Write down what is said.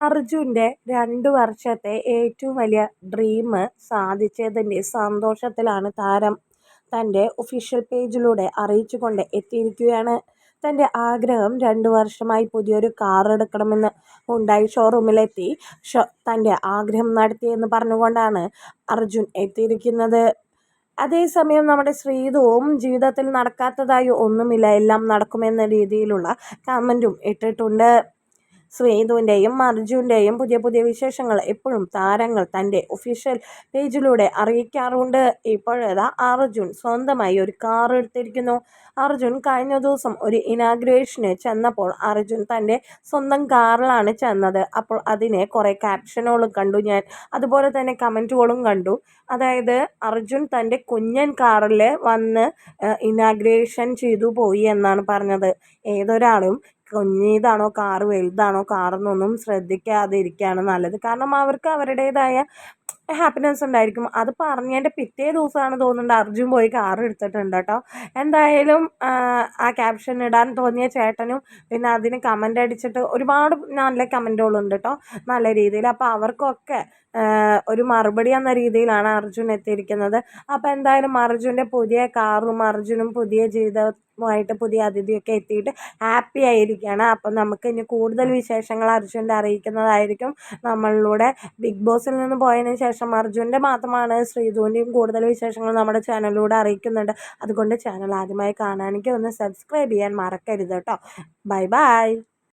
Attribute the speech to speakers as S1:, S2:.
S1: അർജുന്റെ രണ്ടു വർഷത്തെ ഏറ്റവും വലിയ ഡ്രീം സാധിച്ചതിന്റെ സന്തോഷത്തിലാണ് താരം തന്റെ ഒഫീഷ്യൽ പേജിലൂടെ അറിയിച്ചുകൊണ്ട് എത്തിയിരിക്കുകയാണ്. തന്റെ ആഗ്രഹം രണ്ടു വർഷമായി പുതിയൊരു കാർ എടുക്കണമെന്ന് ഉണ്ടായി ഷോറൂമിലെത്തി ഷോ തന്റെ ആഗ്രഹം നടത്തിയെന്ന് പറഞ്ഞുകൊണ്ടാണ് അർജുൻ എത്തിയിരിക്കുന്നത്. അതേസമയം നമ്മുടെ ശ്രീതുവും ജീവിതത്തിൽ നടക്കാത്തതായി ഒന്നുമില്ല എല്ലാം നടക്കുമെന്ന രീതിയിലുള്ള കമന്റും ഇട്ടിട്ടുണ്ട്. ശ്രീധുവിന്റെയും അർജുന്റെയും പുതിയ പുതിയ വിശേഷങ്ങൾ എപ്പോഴും താരങ്ങൾ തന്റെ ഒഫീഷ്യൽ പേജിലൂടെ അറിയിക്കാറുണ്ട്. ഇപ്പോഴേതാ അർജുൻ സ്വന്തമായി ഒരു കാർ എടുത്തിരിക്കുന്നു. അർജുൻ കഴിഞ്ഞ ദിവസം ഒരു ഇനാഗ്രേഷന് ചെന്നപ്പോൾ അർജുൻ തന്റെ സ്വന്തം കാറിലാണ് ചെന്നത്. അപ്പോൾ അതിനെ കുറേ ക്യാപ്ഷനുകളും കണ്ടു ഞാൻ. അതുപോലെ തന്നെ കമന്റുകളും കണ്ടു. അതായത് അർജുൻ തന്റെ കുഞ്ഞൻ കാറിൽ വന്ന് ഇനാഗ്രേഷൻ ചെയ്തു പോയി എന്നാണ് പറഞ്ഞത്. ഏതൊരാളും കുഞ്ഞിതാണോ കാറ് വലുതാണോ കാറെന്നൊന്നും ശ്രദ്ധിക്കാതെ ഇരിക്കുകയാണ് നല്ലത്. കാരണം അവർക്ക് അവരുടേതായ ഹാപ്പിനെസ് ഉണ്ടായിരിക്കും. അത് പറഞ്ഞതിന്റെ പിറ്റേ ദിവസമാണ് തോന്നുന്നുണ്ട് അർജുൻ പോയി കാർ എടുത്തിട്ടുണ്ട് കേട്ടോ. എന്തായാലും ആ ക്യാപ്ഷൻ ഇടാൻ തോന്നിയ ചേട്ടനും പിന്നെ അതിന് കമന്റ് അടിച്ചിട്ട് ഒരുപാട് നല്ല കമന്റുകളുണ്ട് കേട്ടോ നല്ല രീതിയിൽ. അപ്പോൾ അവർക്കൊക്കെ ഒരു മറുപടി എന്ന രീതിയിലാണ് അർജുൻ എത്തിയിരിക്കുന്നത്. അപ്പോൾ എന്തായാലും അർജുന്റെ പുതിയ കാറും അർജുനും പുതിയ ജീവിതവുമായിട്ട് പുതിയ അതിഥിയൊക്കെ എത്തിയിട്ട് ഹാപ്പി ആയിരിക്കുകയാണ്. അപ്പം നമുക്ക് ഇനി കൂടുതൽ വിശേഷങ്ങൾ അർജുന്റെ അറിയിക്കുന്നതായിരിക്കും. നമ്മളിലൂടെ ബിഗ് ബോസിൽ നിന്ന് പോയതിന് ശേഷം അർജുന്റെ മാത്രമാണ് ശ്രീധുവിന്റെയും കൂടുതൽ വിശേഷങ്ങൾ നമ്മുടെ ചാനലിലൂടെ അറിയിക്കുന്നുണ്ട്. അതുകൊണ്ട് ചാനൽ ആദ്യമായി കാണാനെങ്കിൽ ഒന്ന് സബ്സ്ക്രൈബ് ചെയ്യാൻ മറക്കരുത് കേട്ടോ. Bye bye.